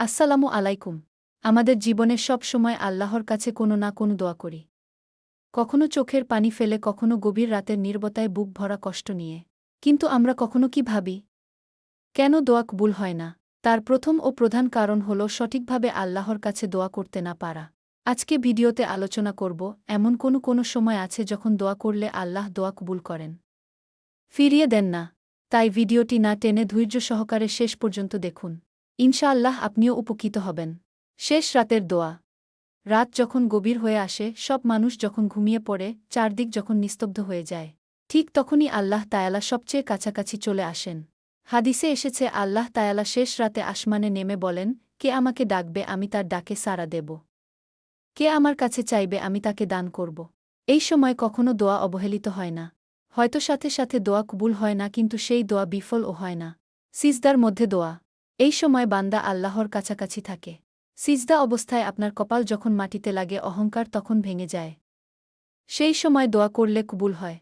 আসসালামু আলাইকুম। আমাদের জীবনে সব সময় আল্লাহর কাছে কোনো না কোনো দোয়া করি। কখনো চোখের পানি ফেলে, কখনো গভীর রাতের নির্বতায় বুক ভরা কষ্ট নিয়ে। কিন্তু আমরা কখনো কি ভাবি? কেন দোয়া কবুল হয় না? তার প্রথম ও প্রধান কারণ হল সঠিকভাবে আল্লাহর কাছে দোয়া করতে না পারা। আজকে ভিডিওতে আলোচনা করব, এমন কোনো কোনো সময় আছে যখন দোয়া করলে আল্লাহ দোয়া কবুল করেন। ফিরিয়ে দেন না। তাই ভিডিওটি না টেনে ধৈর্য সহকারে শেষ পর্যন্ত দেখুন। ইনশাআল্লাহ আপনিও উপকৃত হবেন। শেষ রাতের দোয়া। রাত যখন গভীর হয়ে আসে, সব মানুষ যখন ঘুমিয়ে পড়ে, চারদিক যখন নিস্তব্ধ হয়ে যায়, ঠিক তখনই আল্লাহ তায়ালা সবচেয়ে কাছাকাছি চলে আসেন। হাদিসে এসেছে, আল্লাহ তায়ালা শেষ রাতে আসমানে নেমে বলেন, কে আমাকে ডাকবে, আমি তার ডাকে সাড়া দেব। কে আমার কাছে চাইবে, আমি তাকে দান করব। এই সময় কখনো দোয়া অবহেলিত হয় না। হয়তো সাথে সাথে দোয়া কবুল হয় না, কিন্তু সেই দোয়া বিফলও হয় না। সিজদার মধ্যে দোয়া। এই সময় বান্দা আল্লাহর কাছাকাছি থাকে। সিজদা অবস্থায় আপনার কপাল যখন মাটিতে লাগে, অহংকার তখন ভেঙে যায়। সেই সময় দোয়া করলে কবুল হয়।